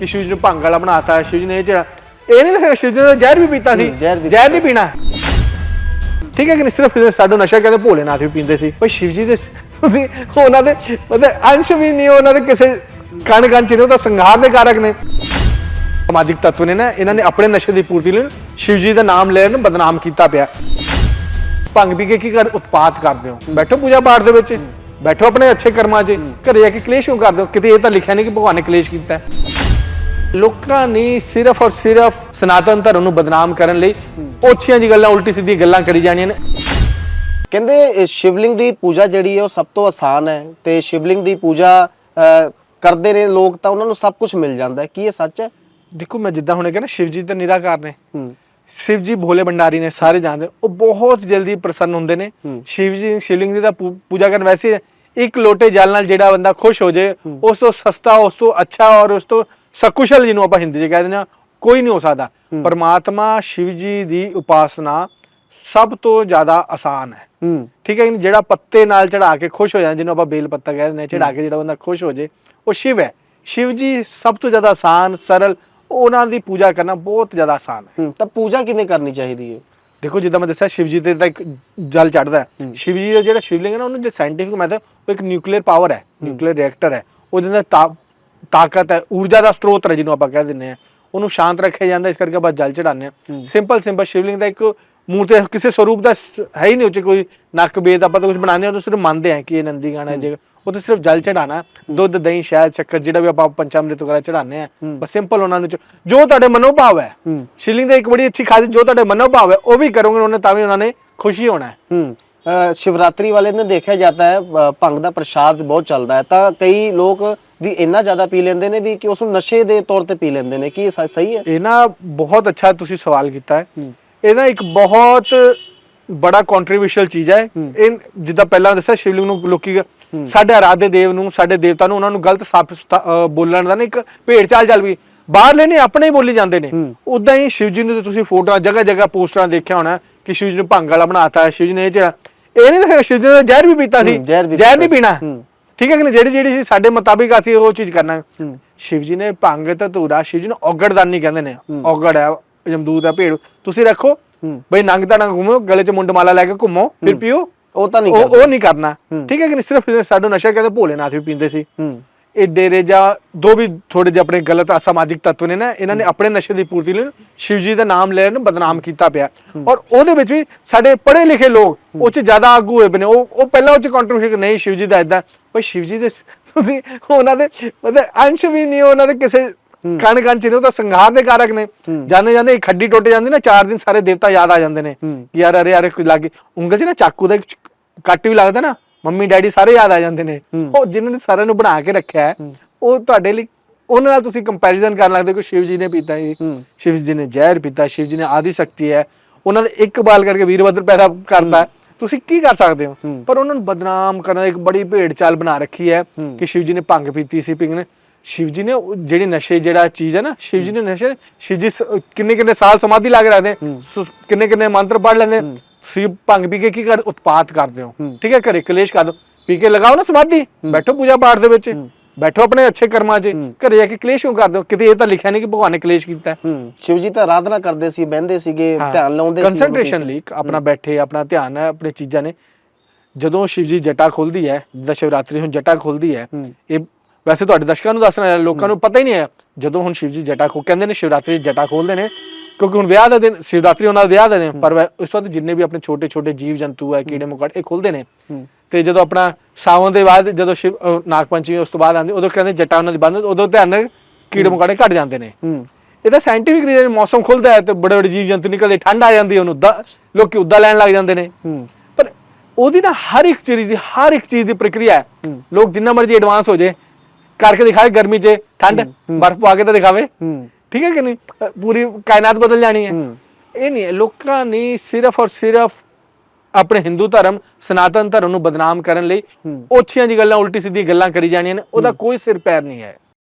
ਕਿ ਸ਼ਿਵ ਜੀ ਨੂੰ ਭੰਗ ਵਾਲਾ ਬਣਾਤਾ ਸ਼ਿਵ ਜੀ ਨੇ ਇਹ ਜਿਹੜਾ ਇਹ ਨਹੀਂ ਲਿਖਿਆ ਸ਼ਿਵ ਜੀ ਨੇ ਜ਼ਹਿਰ ਵੀ ਪੀਤਾ ਸੀ। ਜ਼ਹਿਰ ਵੀ ਜ਼ਹਿਰ ਨਹੀਂ ਪੀਣਾ। ਠੀਕ ਹੈ ਕਿ ਨਹੀਂ? ਸਿਰਫ ਸਾਡੋ ਨਸ਼ਾ ਕਹਿੰਦੇ ਭੋਲੇਨਾਥ ਵੀ ਪੀਂਦੇ ਸੀ। ਪਰ ਸ਼ਿਵ ਜੀ ਦੇ ਤੁਸੀਂ ਉਹਨਾਂ ਦੇ ਮਤਲਬ ਅੰਸ਼ ਵੀ ਨਹੀਂ ਉਹਨਾਂ ਦੇ ਕਿਸੇ ਕਣ ਕਣ ਚ ਨਹੀਂ ਉਹ ਤਾਂ ਸੰਘਾਰ ਦੇ ਕਾਰਕ ਨੇ। ਸਮਾਜਿਕ ਤੱਤਵ ਨੇ ਨਾ ਇਹਨਾਂ ਨੇ ਆਪਣੇ ਨਸ਼ੇ ਦੀ ਪੂਰਤੀ ਲਈ ਸ਼ਿਵ ਜੀ ਦਾ ਨਾਮ ਲੈਣ ਨੂੰ ਬਦਨਾਮ ਕੀਤਾ ਪਿਆ। ਭੰਗ ਪੀ ਕੇ ਕੀ ਕਰ ਉਤਪਾਤ ਕਰਦੇ ਹੋ। ਬੈਠੋ ਪੂਜਾ ਪਾਠ ਦੇ ਵਿੱਚ। ਬੈਠੋ ਆਪਣੇ ਅੱਛੇ ਕਰਮਾਂ 'ਚ। ਘਰੇ ਜਾ ਕੇ ਕਲੇਸ਼ ਕਿਉਂ ਕਰਦੇ ਹੋ? ਕਿਤੇ ਇਹ ਤਾਂ ਲਿਖਿਆ ਨਹੀਂ ਕਿ ਭਗਵਾਨ ਨੇ ਕਲੇਸ਼ ਕੀਤਾ ਲੋਕਾਂ ਨੇ ਸਿਰਫ ਔਰ ਸਿਰਫ ਸਨਾਤਨ ਧਰਮ ਨੂੰ ਬਦਨਾਮ ਕਰਨ ਲਈ ਉੱਚੀਆਂ ਜੀ ਗੱਲਾਂ ਉਲਟੀ ਸਿੱਧੀ ਗੱਲਾਂ ਕਰੀ ਜਾਣੀਆਂ ਨੇ। ਕਹਿੰਦੇ ਇਹ ਸ਼ਿਵਲਿੰਗ ਦੀ ਪੂਜਾ ਜਿਹੜੀ ਹੈ ਉਹ ਸਭ ਤੋਂ ਆਸਾਨ ਹੈ ਤੇ ਸ਼ਿਵਲਿੰਗ ਦੀ ਪੂਜਾ ਕਰਦੇ ਨੇ ਲੋਕ ਤਾਂ ਉਹਨਾਂ ਨੂੰ ਸਭ ਕੁਝ ਮਿਲ ਜਾਂਦਾ ਹੈ। ਕੀ ਇਹ ਸੱਚ ਹੈ? ਦੇਖੋ ਮੈਂ ਜਿੱਦਾਂ ਹੁਣੇ ਕਹਿੰਦਾ ਸ਼ਿਵ ਜੀ ਤਾਂ ਨਿਰਾਕਾਰ ਨੇ। ਹੂੰ। ਸ਼ਿਵ ਜੀ ਭੋਲੇ ਭੰਡਾਰੀ ਨੇ ਸਾਰੇ ਜਾਣਦੇ ਉਹ ਬਹੁਤ ਜਲਦੀ ਪ੍ਰਸੰਨ ਹੁੰਦੇ ਨੇ। ਹੂੰ। ਸ਼ਿਵ ਜੀ ਸ਼ਿਵਲਿੰਗ ਦੀ ਤਾਂ ਪੂ- ਪੂਜਾ ਕਰਨ ਵੈਸੇ ਇੱਕ ਲੋਟੇ ਜਲ ਨਾਲ ਜਿਹੜਾ ਬੰਦਾ ਖੁਸ਼ ਹੋ ਜੇ ਉਸ ਤੋਂ ਸਸਤਾ ਉਸ ਤੋਂ ਅੱਛਾ ਔਰ ਉਸ ਤੋਂ ਸਕੁਸ਼ਲ ਜਿਹਨੂੰ ਆਪਾਂ ਹਿੰਦੀ 'ਚ ਕਹਿ ਦਿੰਦੇ ਆ ਕੋਈ ਨਹੀਂ ਹੋ ਸਕਦਾ। ਪਰਮਾਤਮਾ ਸ਼ਿਵ ਜੀ ਦੀ ਉਪਾਸਨਾ ਸਭ ਤੋਂ ਜ਼ਿਆਦਾ ਆਸਾਨ ਹੈ। ਠੀਕ ਹੈ ਜਿਹੜਾ ਪੱਤੇ ਨਾਲ ਚੜਾ ਕੇ ਖੁਸ਼ ਹੋ ਜਾਂਦਾ ਜਿਹਨੂੰ ਆਪਾਂ ਬੇਲ ਪੱਤਾ ਕਹਿੰਦੇ ਨੇ ਚੜਾ ਕੇ ਜਿਹੜਾ ਬੰਦਾ ਖੁਸ਼ ਹੋ ਜੇ ਉਹ ਸ਼ਿਵ ਹੈ। ਸ਼ਿਵ ਜੀ ਸਭ ਤੋਂ ਜ਼ਿਆਦਾ ਆਸਾਨ ਸਰਲ ਉਹਨਾਂ ਦੀ ਪੂਜਾ ਕਰਨਾ ਬਹੁਤ ਜ਼ਿਆਦਾ ਆਸਾਨ ਹੈ। ਤਾਂ ਪੂਜਾ ਕਿਵੇਂ ਕਰਨੀ ਚਾਹੀਦੀ ਹੈ? ਦੇਖੋ ਜਿੱਦਾਂ ਮੈਂ ਦੱਸਿਆ ਸ਼ਿਵ ਜੀ ਦੇ ਤਾਂ ਇੱਕ ਜਲ ਚੜਦਾ ਸ਼ਿਵ ਜੀ ਦਾ ਜਿਹੜਾ ਸ਼ਿਵਲਿੰਗ ਹੈ ਨਾ ਉਹਨੂੰ ਜੇ ਸਾਇੰਟਿਫਿਕ ਮੈਥਡ ਉਹ ਇੱਕ ਨਿਊਕਲੀਅਰ ਪਾਵਰ ਹੈ ਨਿਊਕਲੀਅਰ ਰਿਐਕਟਰ ਹੈ। ਉਹਦੇ ਨਾਲ ਤਾਕਤ ਹੈ ਊਰਜਾ ਦਾ ਸਰੋਤ ਹੈ ਜਿਹਨੂੰ ਆਪਾਂ ਕਹਿ ਦਿੰਦੇ ਆ ਉਹਨੂੰ ਸ਼ਾਂਤ ਰੱਖਿਆ ਜਾਂਦਾ ਇਸ ਕਰਕੇ ਆਪਾਂ ਜਲ ਚੜਾਉਂਦੇ ਆ ਸਿੰਪਲ ਸਿੰਪਲ ਸ਼ਿਵਲਿੰਗ ਦਾ ਇੱਕ ਮੂਰਤੀ ਹੈ, ਕਿਸੇ ਸਰੂਪ ਦਾ ਹੈ ਹੀ ਨਹੀਂ ਉੱਚ ਕੋਈ ਨੱਕ ਬੇਦ ਆਪਾਂ ਤਾਂ ਕੁਝ ਬਣਾਉਂਦੇ ਹਾਂ ਉਹ ਸਿਰਫ ਮੰਨਦੇ ਆ ਕਿ ਇਹ ਨੰਦੀ ਗਾਣਾ ਜੇ ਉਹ ਤਾਂ ਸਿਰਫ ਜਲ ਚੜਾਣਾ ਦੁੱਧ ਦਹੀਂ ਸ਼ਹਿਦ ਸ਼ੱਕਰ ਜਿਹੜਾ ਵੀ ਆਪਾਂ ਪੰਚਾਮ੍ਰਿਤ ਵਗੈਰਾ ਚੜਾਉਂਦੇ ਆ ਬਸ ਸਿੰਪਲ ਉਹਨਾਂ ਨੂੰ ਜੋ ਤੁਹਾਡੇ ਮਨੋ ਭਾਵ ਹੈ। ਸ਼ਿਵਲਿੰਗ ਦਾ ਇੱਕ ਬੜੀ ਅੱਛੀ ਖਾਸੀਅਤ ਜੋ ਤੁਹਾਡੇ ਮਨੋ ਭਾਵ ਹੈ ਉਹ ਵੀ ਕਰੋਗੇ ਉਹਨੇ ਤਾਂ ਵੀ ਉਹਨਾਂ ਨੇ ਖੁਸ਼ੀ ਹੋਣਾ ਹੈ। ਵਾਲੇ ਦਿਨ ਦੇਖਿਆ ਜਾਂਦਾ ਹੈ ਅਹ ਭੰਗ ਦਾ ਪ੍ਰਸ਼ਾਦ ਬਹੁਤ ਚੱਲਦਾ ਹੈ। ਤਾਂ ਕਈ ਲੋਕ ਵੀ ਇੰਨਾ ਜ਼ਿਆਦਾ ਪੀ ਲੈਂਦੇ ਨੇ ਵੀ ਕਿ ਉਸ ਨੂੰ ਨਸ਼ੇ ਦੇ ਤੌਰ ਤੇ ਪੀ ਲੈਂਦੇ ਨੇ ਕੀ ਇਹ ਸ- ਸਹੀ ਹੈ ਇਹ ਨਾ ਬਹੁਤ ਅੱਛਾ ਤੁਸੀਂ ਸਵਾਲ ਕੀਤਾ ਹੈ ਹੂੰ। ਇਹ ਨਾ ਇੱਕ ਬਹੁਤ ਬੜਾ ਕੰਟਰੀਬਿਊਸ਼ਲ ਚੀਜ਼ ਹੈ ਹੂੰ। ਇਹ ਜਿੱਦਾਂ ਪਹਿਲਾਂ ਦੱਸਿਆ ਸ਼ਿਵਲਿੰਗ ਨੂੰ ਲੋਕੀ ਸਾਡੇ ਆਰਾਧੇ ਦੇਵ ਨੂੰ ਸਾਡੇ ਦੇਵਤਾ ਨੂੰ ਉਹਨਾਂ ਨੂੰ ਗਲਤ ਸਾਫ਼ ਬੋਲਣ ਦਾ ਨਾ ਇੱਕ ਭੇਡ ਚਾਲ ਚੱਲ ਵੀ ਬਾਹਰਲੇ ਨੇ ਆਪਣੇ ਹੀ ਬੋਲੀ ਜਾਂਦੇ ਨੇ ਹੂੰ। ਉਦਾਂ ਹੀ ਸ਼ਿਵ ਜੀ ਨੂੰ ਤੇ ਤੁਸੀਂ ਫੋਟੋਆਂ ਜਗ੍ਹਾ ਜਗ੍ਹਾ ਪੋਸਟਰਾਂ ਦੇਖਿਆ ਹੋਣਾ ਕਿ ਸ਼ਿਵ ਜੀ ਨੂੰ ਭੰਗ ਵਾਲਾ ਬਣਾਤਾ ਹੈ ਸ਼ਿਵ ਜੀ ਨੇ ਇਹ ਜਿਹੜਾ ਇਹ ਨਹੀਂ ਸ਼ਿਵ ਜੀ ਨੇ ਜ਼ਹਿਰ ਵੀ ਪੀਤਾ ਸੀ ਹੂੰ, ਜ਼ਹਿਰ ਵੀ ਜ਼ਹਿਰ ਪੀਤਾ ਨਹੀਂ ਸੀ। ਪੀਣਾ ਹੂੰ। ਠੀਕ ਹੈ ਕਿ ਨਹੀਂ? ਜਿਹੜੀ ਜਿਹੜੀ ਸਾਡੇ ਮੁਤਾਬਿਕ ਅਸੀਂ ਉਹ ਚੀਜ਼ ਕਰਨਾ। ਸ਼ਿਵ ਜੀ ਨੇ ਭੰਗ ਤੇ ਧੂਰਾ ਸ਼ਿਵ ਜੀ ਨੂੰ ਔਗੜਦਾਨੀ ਕਹਿੰਦੇ ਨੇ। ਔਗੜ ਹੈ ਜਮਦੂਤ ਹੈ ਭੇੜ ਤੁਸੀਂ ਰੱਖੋ। ਬਈ ਨੰਗ ਦਾ ਨੰਗ ਘੁੰਮੋ ਗਲੇ 'ਚ ਮੁੰਡ ਮਾਲਾ ਲੈ ਕੇ ਘੁੰਮੋ ਫਿਰ ਪੀਓ। ਉਹ ਤਾਂ ਨਹੀਂ ਉਹ ਕਰਦੇ। ਉਹ ਨਹੀਂ ਕਰਨਾ। ਠੀਕ ਹੈ ਕਿ ਨਹੀਂ? ਸਿਰਫ ਸਾਡੋ ਨਸ਼ਾ ਕਹਿੰਦੇ ਭੋਲੇਨਾਥ ਵੀ ਪੀਂਦੇ ਸੀ। ਇਹ ਡੇਰੇ ਜਾਂ ਦੋ ਵੀ ਥੋੜੇ ਜਿਹੇ ਆਪਣੇ ਗਲਤ ਅਸਮਾਜਿਕ ਤੱਤਵ ਨੇ ਨਾ ਇਹਨਾਂ ਨੇ ਆਪਣੇ ਨਸ਼ੇ ਦੀ ਪੂਰਤੀ ਲਈ ਸ਼ਿਵ ਜੀ ਦਾ ਨਾਮ ਲੈਣ ਨੂੰ ਬਦਨਾਮ ਕੀਤਾ ਪਿਆ। ਔਰ ਉਹਦੇ ਵਿੱਚ ਵੀ ਸਾਡੇ ਪੜ੍ਹੇ ਲਿਖੇ ਲੋਕ ਉਹ ਚ ਜ਼ਿਆਦਾ ਆਗੂ ਹੋਏ ਬਨੇ ਉਹ ਉਹ ਪਹਿਲਾਂ ਉਹ ਚ ਕੰਟਰੀਬਿਊਸ਼ਨ ਨਹੀਂ ਸ਼ਿਵ ਜੀ ਦਾ ਇਦਾਂ ਪਰ ਸ਼ਿਵ ਜੀ ਦੇ ਤੁਸੀਂ ਉਹਨਾਂ ਦੇ ਮਤਲਬ ਅੰਸ਼ ਵੀ ਨਹੀਂ ਉਹਨਾਂ ਦੇ ਕਿਸੇ ਕਣ ਕਣ ਚ ਨਹੀਂ ਉਹ ਤਾਂ ਸੰਘਾਰ ਦੇ ਕਾਰਕ ਨੇ। ਜਾਂਦੇ ਜਾਂਦੇ ਇੱਕ ਖੱਡੀ ਟੁੱਟ ਜਾਂਦੀ ਨਾ ਚਾਰ ਦਿਨ ਸਾਰੇ ਦੇਵਤਾ ਯਾਦ ਆ ਜਾਂਦੇ ਨੇ। ਯਾਰ ਅਰੇ ਯਾਰ ਕੋਈ ਲੱਗੇ ਉਂਗਲ 'ਚ ਨਾ ਚਾਕੂ ਦਾ ਇੱਕ ਕੱਟ ਵੀ ਲੱਗਦਾ ਨਾ। ਮੰਮੀ ਡੈਡੀ ਸਾਰੇ ਯਾਦ ਆ ਜਾਂਦੇ ਨੇ। ਉਹ ਜਿਨ੍ਹਾਂ ਨੇ ਸਾਰਿਆਂ ਨੂੰ ਬਣਾ ਕੇ ਰੱਖਿਆ ਹੈ ਉਹ ਤੁਹਾਡੇ ਲਈ ਉਹਨਾਂ ਨਾਲ ਤੁਸੀਂ ਕੰਪੈਰੀਜ਼ਨ ਕਰਨ ਲੱਗਦੇ ਕਿ ਸ਼ਿਵ ਜੀ ਨੇ ਪੀਤਾ ਜੀ ਹੂੰ। ਸ਼ਿਵ ਜੀ ਨੇ ਜ਼ਹਿਰ ਪੀਤਾ ਸ਼ਿਵ ਜੀ ਨੇ ਆਦੀ ਸ਼ਕਤੀ ਹੈ। ਉਹਨਾਂ ਦੇ ਇੱਕ ਬਾਲ ਕਰਕੇ ਵੀਰਭਦਰ ਪੈਦਾ ਕਰਦਾ। ਤੁਸੀਂ ਕੀ ਕਰ ਸਕਦੇ ਹੋ। ਪਰ ਉਹਨਾਂ ਨੂੰ ਬਦਨਾਮ ਕਰਨ ਦੀ ਇੱਕ ਬੜੀ ਭੇਡ ਚਾਲ ਬਣਾ ਰੱਖੀ ਹੈ। ਕਿ ਸ਼ਿਵ ਜੀ ਨੇ ਭੰਗ ਪੀਤੀ ਸੀ ਪਿੰਗ ਨੇ। ਸ਼ਿਵ ਜੀ ਨੇ ਜਿਹੜੀ ਨਸ਼ੇ ਜਿਹੜਾ ਚੀਜ਼ ਹੈ ਨਾ ਸ਼ਿਵ ਜੀ ਨੇ ਨਸ਼ੇ ਸ਼ਿਵ ਜੀ ਕਿੰਨੇ ਕਿੰਨੇ ਸਾਲ ਸਮਾਧੀ ਲਾ ਕੇ ਰੱਖਦੇ ਕਿੰਨੇ ਕਿੰਨੇ ਮੰਤਰ ਪੜ੍ਹ ਲੈਂਦੇ ਤੁਸੀਂ ਭੰਗ ਪੀ ਕੇ ਕੀ ਕਰ ਉਤਪਾਤ ਕਰਦੇ ਹੋ। ਠੀਕ ਹੈ ਘਰੇ ਕਲੇਸ਼ ਕਰ ਦੋ। ਪੀ ਕੇ ਲਗਾਓ ਨਾ ਸਮਾਧੀ। ਬੈਠੋ ਪੂਜਾ ਪਾਠ ਦੇ ਵਿੱਚ। ਬੈਠੋ ਆਪਣੇ ਅੱਛੇ ਕਰਮਾਂ 'ਚ। ਘਰੇ ਜਾ ਕੇ ਕਲੇਸ਼ ਕਿਉਂ ਕਰਦੇ ਹੋ? ਕਿਤੇ ਇਹ ਤਾਂ ਲਿਖਿਆ ਨਹੀਂ ਕਿ ਭਗਵਾਨ ਨੇ ਕਲੇਸ਼ ਕੀਤਾ। ਸ਼ਿਵ ਜੀ ਤਾਂ ਆਰਾਧਨਾ ਕਰਦੇ ਸੀ ਬਹਿੰਦੇ ਸੀਗੇ ਧਿਆਨ ਲਾਉਂਦੇ ਸੀ ਕੰਸੈਂਟਰੇਸ਼ਨ ਲਈ ਆਪਣਾ ਬੈਠੇ ਆਪਣਾ ਧਿਆਨ ਹੈ ਆਪਣੇ ਚੀਜ਼ਾਂ ਨੇ। ਜਦੋਂ ਸ਼ਿਵ ਜੀ ਜਟਾ ਖੁੱਲਦੀ ਹੈ ਜਿੱਦਾਂ ਸ਼ਿਵਰਾਤਰੀ ਹੁਣ ਜਟਾ ਖੁੱਲਦੀ ਹੈ। ਇਹ ਵੈਸੇ ਤੁਹਾਡੇ ਦਰਸ਼ਕਾਂ ਨੂੰ ਦੱਸਣਾ ਲੋਕਾਂ ਨੂੰ ਪਤਾ ਹੀ ਨਹੀਂ ਹੈ। ਜਦੋਂ ਹੁਣ ਸ਼ਿਵ ਜੀ ਜਟਾ ਖੋ ਕਹਿੰਦੇ ਨੇ ਸ਼ਿਵਰਾਤਰੀ ਜਟਾ ਖੋਲਦੇ ਨੇ ਕਿਉਂਕਿ ਹੁਣ ਵਿਆਹ ਦਾ ਦਿਨ ਸ਼ਿਵਰਾਤਰੀ ਉਹਨਾਂ ਦਾ ਵਿਆਹ ਦਾ ਦਿਨ ਪਰ ਉਸ ਤੋਂ ਬਾਅਦ ਜਿੰਨੇ ਵੀ ਆਪਣੇ ਛੋਟੇ ਛੋਟੇ ਜੀਵ ਜੰਤੂ ਹੈ ਕੀੜੇ ਮਕੌੜੇ ਇਹ ਖੁੱਲਦੇ ਨੇ। ਤੇ ਜਦੋਂ ਆਪਣਾ ਸਾਵਣ ਦੇ ਬਾਅਦ ਜਦੋਂ ਸ਼ਿਵ ਨਾਗ ਪੰਚਮੀ ਉਸ ਤੋਂ ਬਾਅਦ ਆਉਂਦੀ ਉਦੋਂ ਕਹਿੰਦੇ ਜਟਾ ਉਹਨਾਂ ਦੀ ਬੰਦ ਉਦੋਂ ਧਿਆਨ ਨਾਲ ਕੀੜੇ ਮਕੌੜੇ ਘਟ ਜਾਂਦੇ ਨੇ। ਇਹਦਾ ਸਾਇੰਟੀਫਿਕ ਰੀਜ਼ਨ ਮੌਸਮ ਖੁੱਲਦਾ ਹੈ ਤੇ ਬੜੇ ਬੜੇ ਜੀਵ ਜੰਤੂ ਨਿਕਲਦੇ ਠੰਡ ਆ ਜਾਂਦੀ ਹੈ ਉਹਨੂੰ ਉੱਦਾਂ ਲੋਕੀ ਉੱਦਾਂ ਲੈਣ ਲੱਗ ਜਾਂਦੇ ਨੇ। ਪਰ ਉਹਦੀ ਨਾ ਹਰ ਇੱਕ ਚੀਜ਼ ਦੀ ਹਰ ਇੱਕ ਚੀਜ਼ ਦੀ ਪ੍ਰਕਿਰਿਆ ਹੈ। ਲੋਕ ਜਿੰਨਾ ਮਰਜ਼ੀ ਐਡਵਾਂਸ ਹੋ ਜਾਏ ਕਰਕੇ ਦਿਖਾਏ ਗਰਮੀ 'ਚ ਠੰਡ ਬਰਫ਼ ਪਾ ਕੇ ਤਾਂ ਦਿਖਾਵੇ। ਠੀਕ ਹੈ ਕਿ ਨਹੀਂ ਪੂਰੀ ਕਾਇਨਾਤ ਬਦਲ ਜਾਣੀ ਹੈ ਹੂੰ। ਇਹ ਨਹੀਂ ਹੈ ਲੋਕਾਂ ਨੇ ਸਿਰਫ ਔਰ ਸਿਰਫ ਆਪਣੇ ਹਿੰਦੂ ਧਰਮ ਸਨਾਤਨ ਧਰਮ ਨੂੰ ਬਦਨਾਮ ਕਰਨ ਲਈ ਉੱਚੀਆਂ ਜੀ ਗੱਲਾਂ ਉਲਟੀ ਸਿੱਧੀ ਗੱਲਾਂ ਕਰੀ ਜਾਣੀਆਂ ਨੇ ਉਹਦਾ ਕੋਈ ਸਿਰ ਪੈਰ ਨਹੀਂ ਹੈ